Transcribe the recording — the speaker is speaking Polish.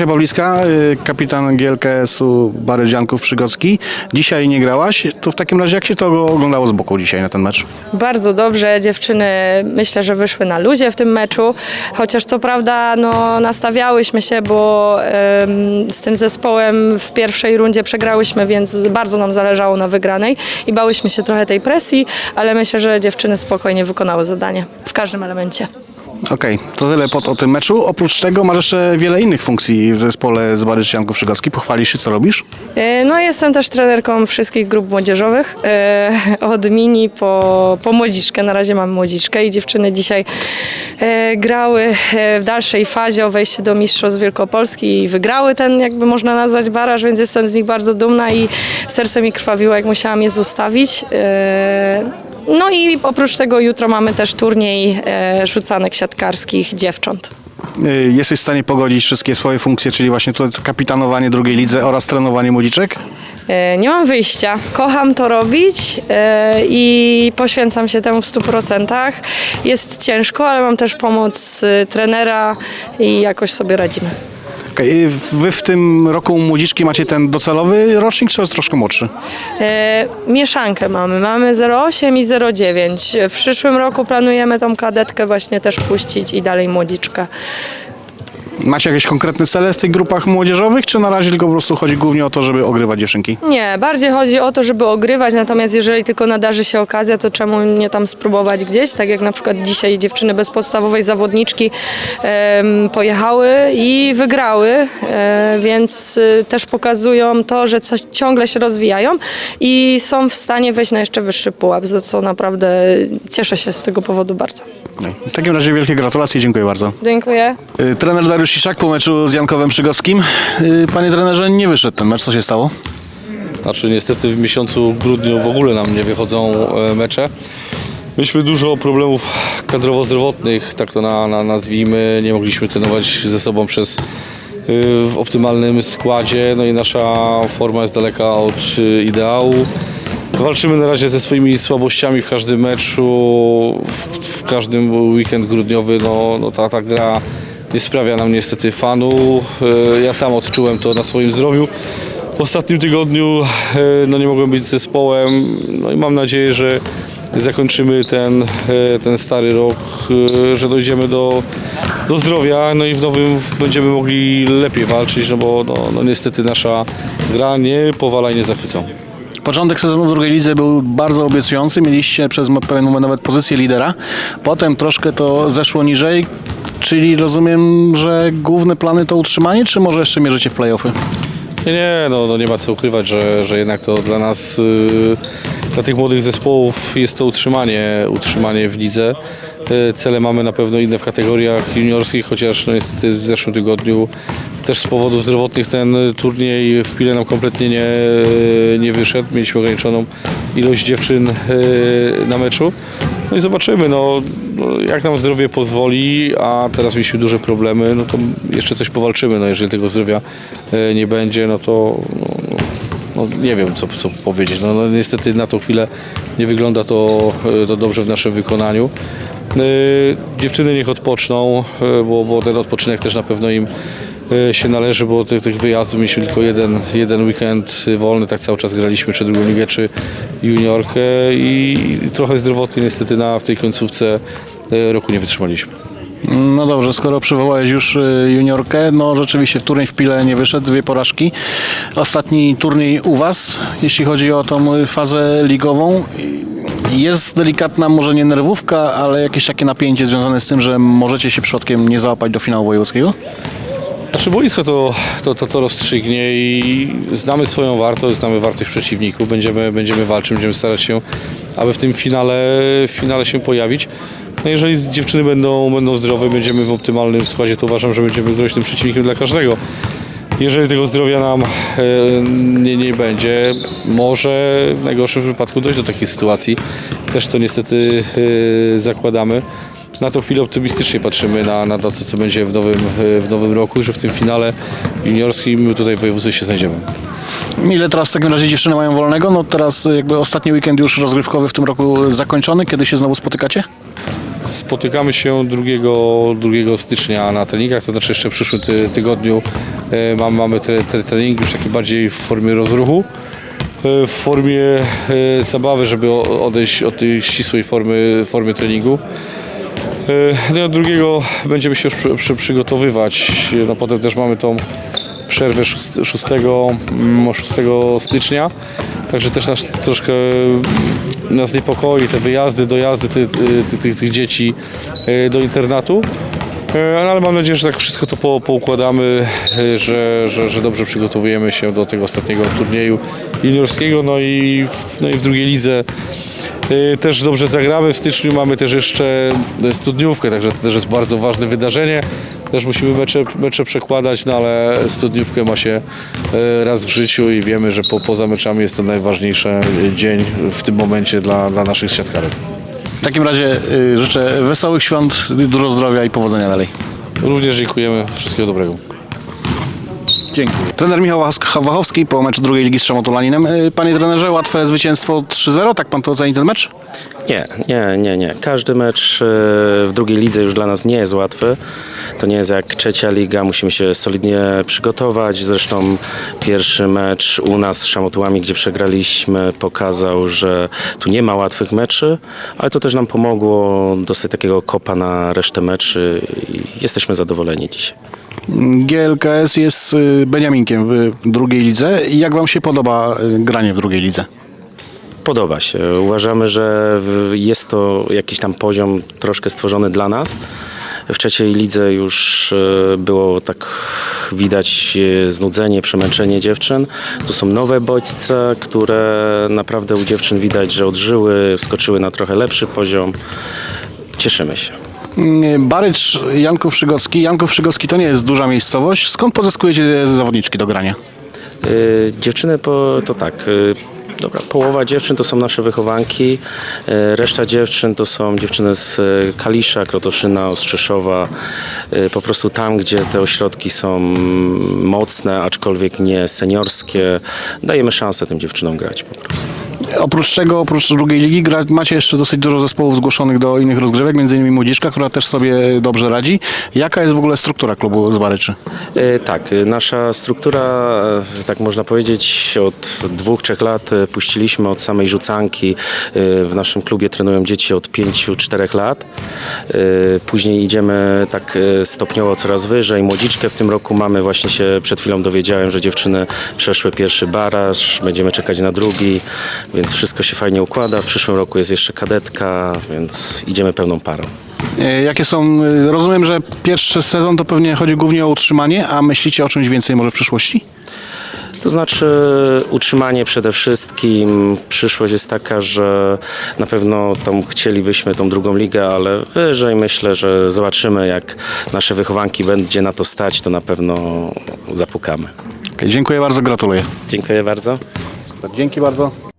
Kasia Pawliska, y, kapitan GLKS-u Bary Dzianków Przygocki. Dzisiaj nie grałaś, to w takim razie jak się to oglądało z boku dzisiaj na ten mecz? Bardzo dobrze, dziewczyny myślę, że wyszły na luzie w tym meczu, chociaż co prawda no, nastawiałyśmy się, bo em, z tym zespołem w pierwszej rundzie przegrałyśmy, więc bardzo nam zależało na wygranej i bałyśmy się trochę tej presji, ale myślę, że dziewczyny spokojnie wykonały zadanie w każdym elemencie. Okej, to tyle pod o tym meczu. Oprócz tego masz jeszcze wiele innych funkcji w zespole z Bary Dzianków Przygocki. Pochwalisz się, co robisz? E, No jestem też trenerką wszystkich grup młodzieżowych, e, od mini po, po młodziczkę. Na razie mam młodziczkę i dziewczyny dzisiaj e, grały e, w dalszej fazie o wejście do Mistrzostw Wielkopolski i wygrały ten, jakby można nazwać, baraż, więc jestem z nich bardzo dumna i serce mi krwawiło, jak musiałam je zostawić. E, No i oprócz tego jutro mamy też turniej e, rzucanek siatkarskich dziewcząt. Y, Jesteś w stanie pogodzić wszystkie swoje funkcje, czyli właśnie to kapitanowanie drugiej lidze oraz trenowanie młodziczek? E, Nie mam wyjścia. Kocham to robić e, i poświęcam się temu w 100%. Jest ciężko, ale mam też pomoc e, trenera i jakoś sobie radzimy. Okej, y, Wy w tym roku młodziczki macie ten docelowy rocznik, czy jest troszkę młodszy? E, Mieszankę mamy. Mamy 0,8 i 0,9. W przyszłym roku planujemy tą kadetkę właśnie też puścić i dalej młodziczkę. Macie jakieś konkretne cele w tych grupach młodzieżowych, czy na razie tylko po prostu chodzi głównie o to, żeby ogrywać dziewczynki? Nie, bardziej chodzi o to, żeby ogrywać, natomiast jeżeli tylko nadarzy się okazja, to czemu nie tam spróbować gdzieś, tak jak na przykład dzisiaj dziewczyny bez podstawowej zawodniczki em, pojechały i wygrały, e, więc y, też pokazują to, że ciągle się rozwijają i są w stanie wejść na jeszcze wyższy pułap, za co naprawdę cieszę się z tego powodu bardzo. Nie. W takim razie wielkie gratulacje i dziękuję bardzo. Dziękuję. Y, Trener Dariusz Siszak po meczu z Jankowem Przygockim. Y, Panie trenerze, nie wyszedł ten mecz, co się stało? Znaczy niestety w miesiącu grudniu w ogóle nam nie wychodzą e, mecze. Mieliśmy dużo problemów kadrowo-zdrowotnych, tak to na, na, nazwijmy. Nie mogliśmy trenować ze sobą przez y, w optymalnym składzie, no i nasza forma jest daleka od y, ideału. Walczymy na razie ze swoimi słabościami w każdym meczu, w, w każdym weekend grudniowy. No, no ta, ta gra nie sprawia nam niestety fanu. Y, Ja sam odczułem to na swoim zdrowiu. W ostatnim tygodniu e, no, nie mogłem być z zespołem, no i mam nadzieję, że zakończymy ten, e, ten stary rok, e, że dojdziemy do, do zdrowia, no i w nowym będziemy mogli lepiej walczyć, no bo no, no, niestety nasza gra nie powala i nie zachwyca. Początek sezonu w drugiej lidze był bardzo obiecujący. Mieliście przez pewien moment nawet pozycję lidera. Potem troszkę to zeszło niżej. Czyli rozumiem, że główne plany to utrzymanie, czy może jeszcze mierzycie w playoffy? Nie, nie, no, no nie ma co ukrywać, że, że jednak to dla nas, y, dla tych młodych zespołów jest to utrzymanie, utrzymanie w lidze. Y, Cele mamy na pewno inne w kategoriach juniorskich, chociaż no, niestety w zeszłym tygodniu też z powodów zdrowotnych ten turniej w Pile nam kompletnie nie, nie wyszedł. Mieliśmy ograniczoną ilość dziewczyn y, na meczu. No i zobaczymy, no, jak nam zdrowie pozwoli, a teraz mieliśmy duże problemy, no to jeszcze coś powalczymy. No, jeżeli tego zdrowia e, nie będzie, no to no, no, nie wiem, co, co powiedzieć. No, no, niestety na tą chwilę nie wygląda to, e, to dobrze w naszym wykonaniu. E, Dziewczyny niech odpoczną, bo, bo ten odpoczynek też na pewno im się należy, bo tych, tych wyjazdów mieliśmy tylko jeden, jeden weekend wolny, tak cały czas graliśmy, czy drugą ligę, czy juniorkę i trochę zdrowotnie niestety na, w tej końcówce e, roku nie wytrzymaliśmy. No dobrze, skoro przywołałeś już y, juniorkę, no rzeczywiście turniej w Pile nie wyszedł, dwie porażki. Ostatni turniej u Was, jeśli chodzi o tą y, fazę ligową. Jest delikatna, może nie nerwówka, ale jakieś takie napięcie związane z tym, że możecie się przypadkiem nie załapać do finału wojewódzkiego? Znaczy boisko to, to, to, to rozstrzygnie i znamy swoją wartość, znamy wartość przeciwników, będziemy, będziemy walczyć, będziemy starać się, aby w tym finale, finale się pojawić. No jeżeli dziewczyny będą, będą zdrowe, będziemy w optymalnym składzie, to uważam, że będziemy groźnym przeciwnikiem dla każdego. Jeżeli tego zdrowia nam e, nie, nie będzie, może w najgorszym wypadku dojść do takiej sytuacji. Też to niestety e, zakładamy. Na tą chwilę optymistycznie patrzymy na, na to, co, będzie w nowym, e, w nowym roku, że w tym finale juniorskim tutaj w województwie się znajdziemy. Ile teraz w takim razie dziewczyny mają wolnego? No teraz y, jakby ostatni weekend już rozgrywkowy w tym roku zakończony. Kiedy się znowu spotykacie? Spotykamy się 2, 2 stycznia na treningach, to znaczy jeszcze w przyszłym ty, tygodniu E, Mam, mamy te, te treningi już takie bardziej w formie rozruchu, e, w formie e, zabawy, żeby odejść od tej ścisłej formy, formy treningu. E, No od drugiego będziemy się już przy, przy, przygotowywać. No potem też mamy tą przerwę 6, 6, mm, 6 stycznia. Także też nas troszkę nas niepokoi te wyjazdy, dojazdy ty, ty, ty, tych dzieci e, do internatu. E, Ale mam nadzieję, że tak wszystko to po, poukładamy, że, że, że dobrze przygotowujemy się do tego ostatniego turnieju juniorskiego. No i w, no i w drugiej lidze Też dobrze zagramy. W styczniu mamy też jeszcze y, studniówkę, także to też jest bardzo ważne wydarzenie. Też musimy mecze, mecze przekładać, no ale studniówkę ma się y, raz w życiu i wiemy, że po, poza meczami jest to najważniejszy y, dzień w tym momencie dla, dla naszych siatkarek. W takim razie y, życzę wesołych świąt, dużo zdrowia i powodzenia dalej. Również dziękujemy. Wszystkiego dobrego. Dzięki. Trener Michał Wach- Wachowski po meczu drugiej ligi z Szamotulaninem. Y, Panie trenerze, łatwe zwycięstwo 3-0, tak pan to oceni ten mecz? Nie, nie, nie, nie. Każdy mecz e, w drugiej lidze już dla nas nie jest łatwy. To nie jest jak trzecia liga, musimy się solidnie przygotować. Zresztą pierwszy mecz u nas z Szamotułami, gdzie przegraliśmy, pokazał, że tu nie ma łatwych meczy, ale to też nam pomogło dostać takiego kopa na resztę meczy i jesteśmy zadowoleni dzisiaj. GLKS jest y, Beniaminkiem w drugiej lidze. Jak wam się podoba y, granie w drugiej lidze? Podoba się. Uważamy, że jest to jakiś tam poziom troszkę stworzony dla nas. W trzeciej lidze już e, było tak widać znudzenie, przemęczenie dziewczyn. Tu są nowe bodźce, które naprawdę u dziewczyn widać, że odżyły, wskoczyły na trochę lepszy poziom. Cieszymy się. Y, Barycz Janków Przygocki. Janków Przygocki to nie jest duża miejscowość. Skąd pozyskujecie zawodniczki do grania? Y, Dziewczyny po, to tak. y, Dobra, połowa dziewczyn to są nasze wychowanki, y, reszta dziewczyn to są dziewczyny z y, Kalisza, Krotoszyna, Ostrzeszowa. y, Po prostu tam, gdzie te ośrodki są mocne, aczkolwiek nie seniorskie, dajemy szansę tym dziewczynom grać po prostu. Oprócz tego, oprócz drugiej ligi, gra, macie jeszcze dosyć dużo zespołów zgłoszonych do innych rozgrzewek, innymi Młodziczka, która też sobie dobrze radzi. Jaka jest w ogóle struktura klubu z Baryczy? E, Tak, e, nasza struktura, e, tak można powiedzieć, od dwóch, trzech lat puściliśmy od samej rzucanki. W naszym klubie trenują dzieci od pięciu, czterech lat. Później idziemy tak stopniowo coraz wyżej. Młodziczkę w tym roku mamy, właśnie się przed chwilą dowiedziałem, że dziewczyny przeszły pierwszy baraż, będziemy czekać na drugi, więc wszystko się fajnie układa. W przyszłym roku jest jeszcze kadetka, więc idziemy pełną parą. E, Jakie są, y, rozumiem, że pierwszy sezon to pewnie chodzi głównie o utrzymanie, a myślicie o czymś więcej może w przyszłości? To znaczy utrzymanie przede wszystkim. Przyszłość jest taka, że na pewno tą chcielibyśmy tą drugą ligę, ale wyżej myślę, że zobaczymy jak nasze wychowanki będzie na to stać, to na pewno zapukamy. Okej, dziękuję bardzo, gratuluję. Dziękuję bardzo. Dzięki bardzo.